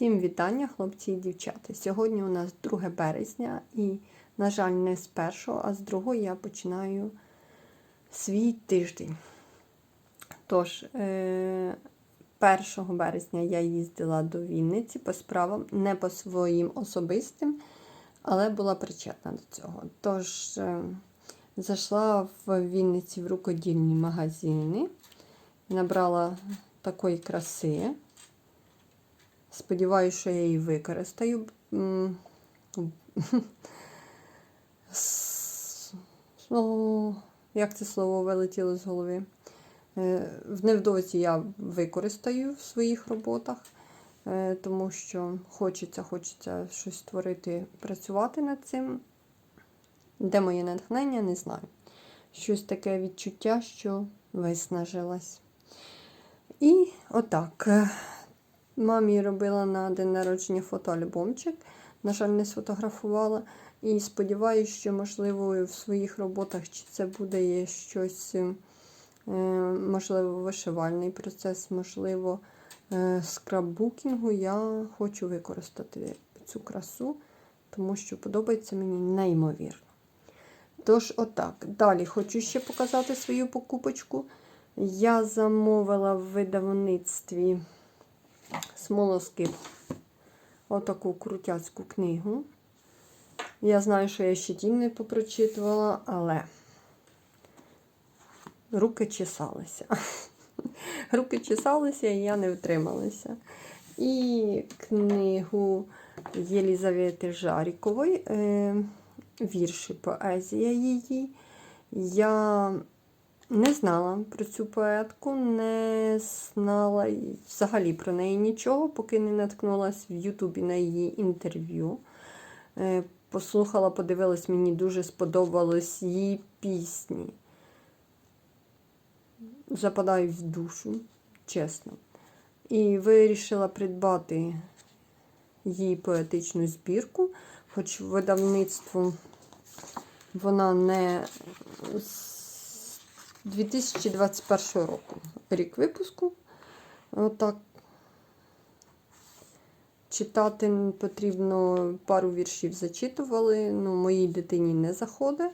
Всім вітання, хлопці і дівчата. Сьогодні у нас 2 березня і, на жаль, не з першого, а з другого я починаю свій тиждень. Тож, е- 1 березня я їздила до Вінниці по справам, не по своїм особистим, але була причетна до цього. Тож, е- зайшла в Вінниці в рукодільні магазини, набрала такої краси. Сподіваюся, що я її використаю. Як це слово вилетіло з голови? Е, В невдовзі я використаю в своїх роботах, е, тому що хочеться, хочеться щось створити, працювати над цим. Де моє натхнення, не знаю. Щось таке відчуття, що виснажилась. І отак. Мамі робила на день народження фотоальбомчик. На жаль, не сфотографувала. І сподіваюся, що, можливо, в своїх роботах чи це буде щось, е, можливо, вишивальний процес, можливо, е, скраббукінгу. Я хочу використати цю красу, тому що подобається мені неймовірно. Тож, отак. Далі хочу ще показати свою покупочку. Я замовила в видавництві смолоскип отаку крутяцьку книгу. Я знаю, що я ще тім не попрочитувала, але руки чесалися. Руки чесалися, і я не втрималася. І книгу Єлізавети Жарікової, е, вірші поезія її. Я не знала про цю поетку, не знала взагалі про неї нічого, поки не наткнулася в Ютубі на її інтерв'ю. Е, Послухала, подивилась, мені дуже сподобались її пісні. Западаю в душу, чесно. І вирішила придбати її поетичну збірку, хоч видавництво вона не 2021 року. Рік випуску. Отак. Читати потрібно пару віршів зачитували. Ну, моїй дитині не заходить.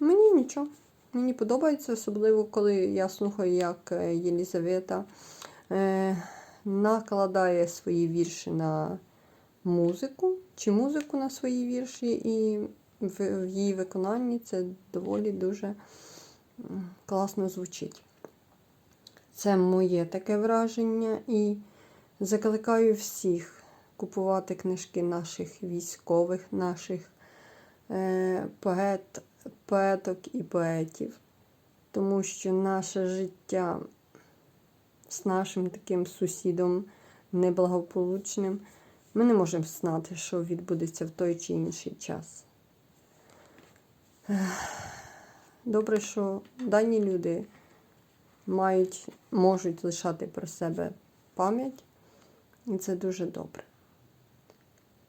Мені нічого. Мені подобається, особливо, коли я слухаю, як е, Єлізавета е, накладає свої вірші на музику, чи музику на свої вірші, і в, в її виконанні це доволі дуже класно звучить. Це моє таке враження і закликаю всіх купувати книжки наших військових, наших е, поет, поеток і поетів, тому що наше життя з нашим таким сусідом неблагополучним, ми не можемо знати, що відбудеться в той чи інший час. Добре, що дані люди мають, можуть лишати про себе пам'ять, і це дуже добре.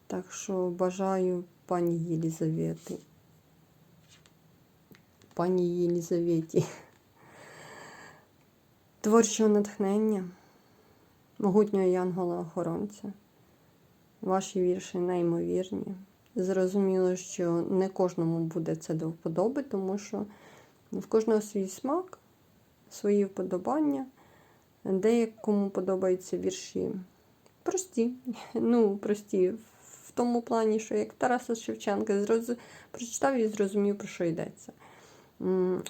Так що бажаю пані Єлізавети, пані Єлізаветі, творчого натхнення, могутнього янгола-охоронця. Ваші вірші неймовірні. Зрозуміло, що не кожному буде це до вподоби, тому що в кожного свій смак, свої вподобання. Деякому подобаються вірші прості. Ну, прості в тому плані, що як Тараса Шевченка зроз... прочитав і зрозумів, про що йдеться.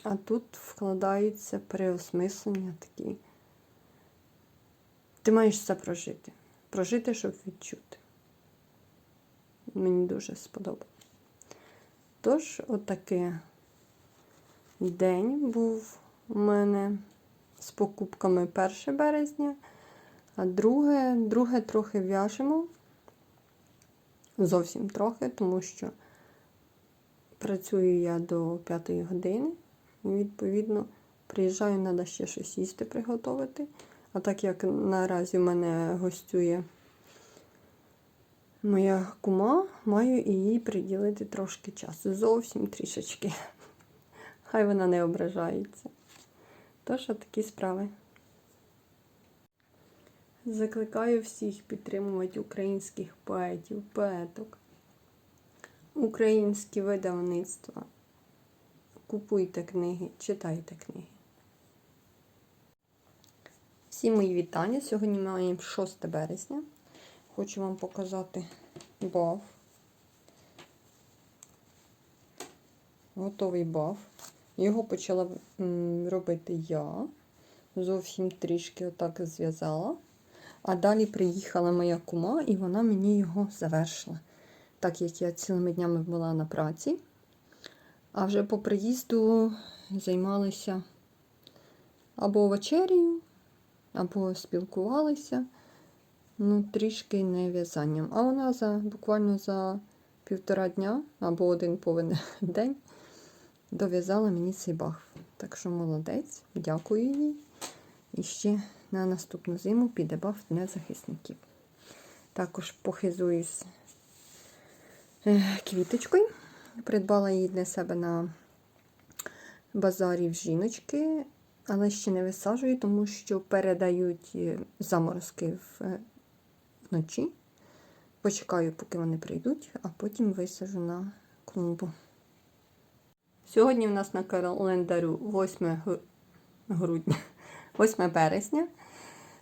А тут вкладаються переосмислення такі. Ти маєш це прожити. Прожити, щоб відчути. Мені дуже сподобалось. Тож, отакий день був у мене з покупками 1 березня, а друге, друге трохи в'яжемо. Зовсім трохи, тому що працюю я до 5 години. І, відповідно, приїжджаю, треба ще щось їсти приготувати. А так як наразі в мене гостює моя кума, маю і їй приділити трошки часу. Зовсім трішечки. Хай вона не ображається. Тож, такі справи. Закликаю всіх підтримувати українських поетів, поеток, українські видавництва. Купуйте книги, читайте книги. Всі мої вітання. Сьогодні маємо 6 березня. Хочу вам показати баф. Готовий баф. Його почала робити я. Зовсім трішки отак зв'язала. А далі приїхала моя кума, і вона мені його завершила. Так як я цілими днями була на праці. А вже по приїзду займалися або вечерію, або спілкувалися. Ну, трішки не в'язанням. А вона за буквально за півтора дня або один повинен день дов'язала мені цей бах. Так що молодець, дякую їй. І ще на наступну зиму піде баф для захисників. Також похизуюсь е, квіточкою. Придбала її для себе на базарі в жіночки, але ще не висаджую, тому що передають е, заморозки е, вночі. Почекаю, поки вони прийдуть, а потім висажу на клумбу. Сьогодні в нас на календарю 8 грудня, 8 березня.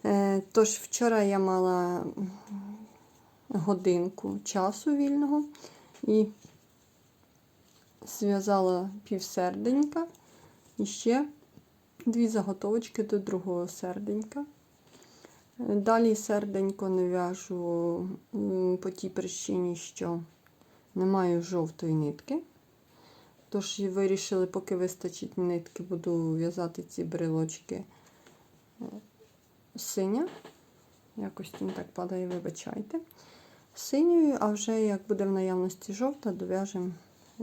Е, Тож вчора я мала годинку часу вільного і зв'язала півсерденька і ще дві заготовочки до другого серденька. Далі серденько не в'яжу по тій причині, що не маю жовтої нитки. Тож вирішили, поки вистачить нитки, буду в'язати ці брелочки е, синя. Якось він так падає, вибачайте. Синьою, а вже як буде в наявності жовта, дов'яжемо,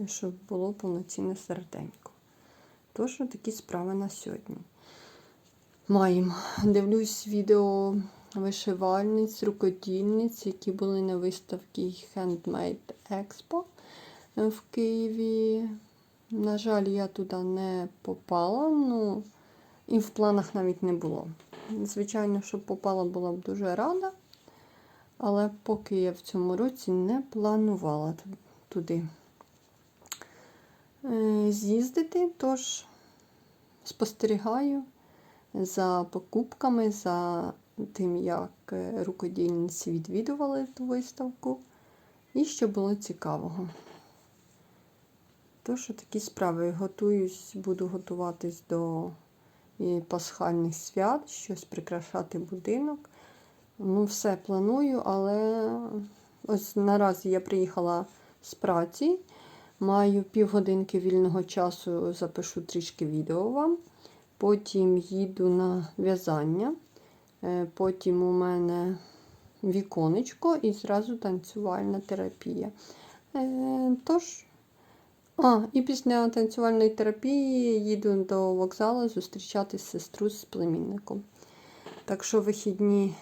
щоб було повноцінне серденько. Тож такі справи на сьогодні. Маємо. Дивлюсь відео вишивальниць, рукодільниць, які були на виставці Handmade Expo в Києві. На жаль, я туди не попала, ну і в планах навіть не було. Звичайно, щоб попала, була б дуже рада, але поки я в цьому році не планувала туди е, з'їздити, тож спостерігаю за покупками, за тим, як е, рукодільниці відвідували ту виставку, і що було цікавого. Тож такі справи. Готуюсь, буду готуватись до пасхальних свят, щось прикрашати будинок. Ну, все планую, але ось наразі я приїхала з праці. Маю півгодинки вільного часу, запишу трішки відео вам. Потім їду на в'язання. Е, Потім у мене віконечко і зразу танцювальна терапія. Е, Тож, а, і після танцювальної терапії їду до вокзалу зустрічати сестру з племінником. Так що вихідні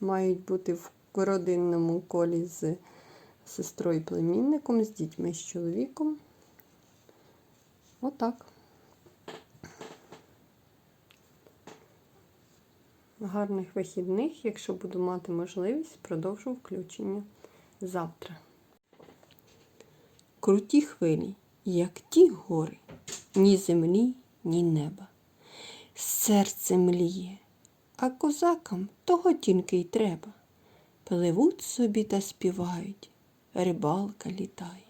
мають бути в родинному колі з сестрою і племінником, з дітьми, з чоловіком. Отак. Гарних вихідних, якщо буду мати можливість, продовжу включення завтра. Круті хвилі, як ті гори, ні землі, ні неба. Серце мліє, а козакам того тільки й треба. Пливуть собі та співають, рибалка літає,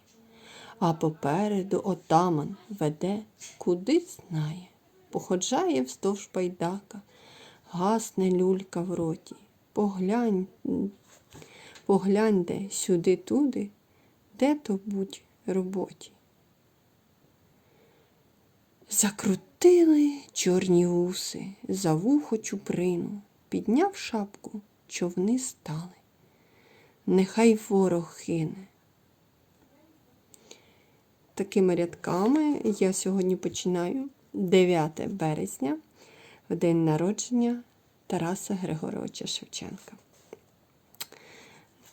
а попереду отаман веде, куди знає, походжає вздовж байдака, гасне люлька в роті. Поглянь, погляньте сюди-туди, де то будь роботі. Закрутили чорні уси, за вухо чуприну, підняв шапку, човни стали. Нехай ворог хине. Такими рядками я сьогодні починаю 9 березня, в день народження Тараса Григоровича Шевченка.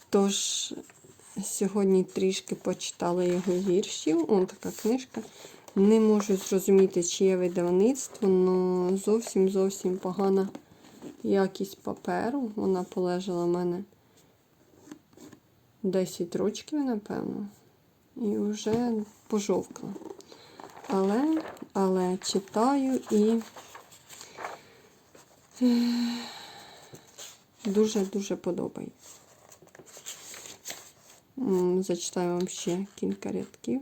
Тож, сьогодні трішки почитала його віршів. Ось така книжка. Не можу зрозуміти, чиє видавництво, але зовсім зовсім погана якість паперу. Вона полежала в мене 10 років, напевно, і вже пожовкла. Але, але читаю і дуже-дуже подобається. Зачитаю вам ще кілька рядків.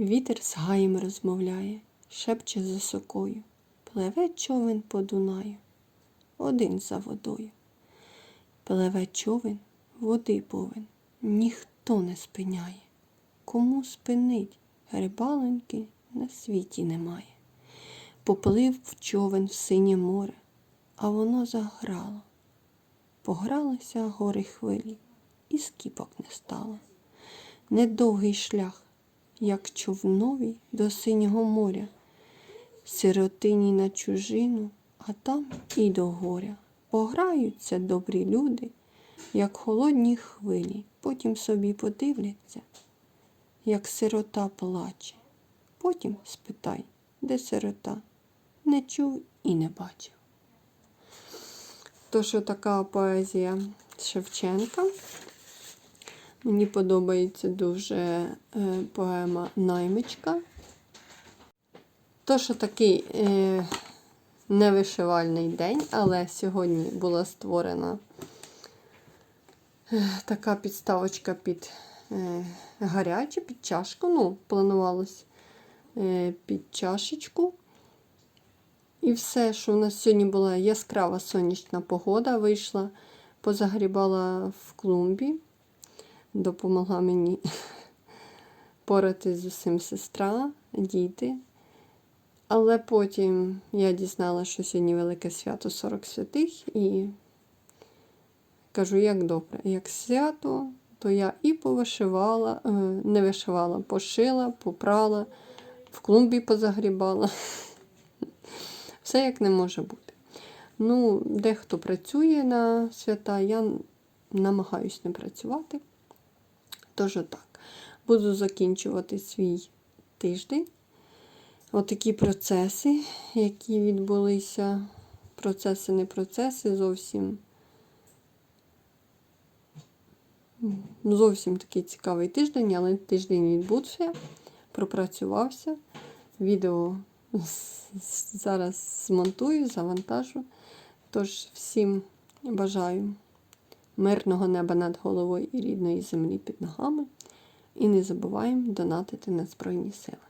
Вітер з гаєм розмовляє, шепче за сокою, пливе човен по Дунаю, один за водою. Пливе човен, води повен, ніхто не спиняє. Кому спинить, рибалоньки на світі немає. Поплив в човен в синє море, а воно заграло. Погралися гори хвилі, і скіпок не стало. Недовгий шлях, як човновий до синього моря, сиротині на чужину, а там і до горя. Пограються добрі люди, як холодні хвилі, потім собі подивляться, як сирота плаче. Потім спитай, де сирота, не чув і не бачив. То, що така поезія Шевченка. Мені подобається дуже е, поема Наймичка. То, що такий е, невишивальний день, але сьогодні була створена е, така підставочка під гарячу, під чашку. Ну, планувалось під чашечку. І все, що у нас сьогодні була яскрава сонячна погода, вийшла, позагрібала в клумбі, допомогла мені поратись з усім сестра, діти. Але потім я дізналася, що сьогодні велике свято 40 святих, і кажу, як добре, як свято, то я і повишивала, е, не вишивала, пошила, попрала, в клумбі позагрібала. Все як не може бути. Ну, дехто працює на свята, я намагаюсь не працювати. Тож так. Буду закінчувати свій тиждень. Отакі процеси, які відбулися. Процеси, не процеси, зовсім. Зовсім такий цікавий тиждень, але тиждень відбувся, пропрацювався. Відео зараз змонтую, завантажу. Тож всім бажаю мирного неба над головою і рідної землі під ногами. І не забуваємо донатити на Збройні Сили.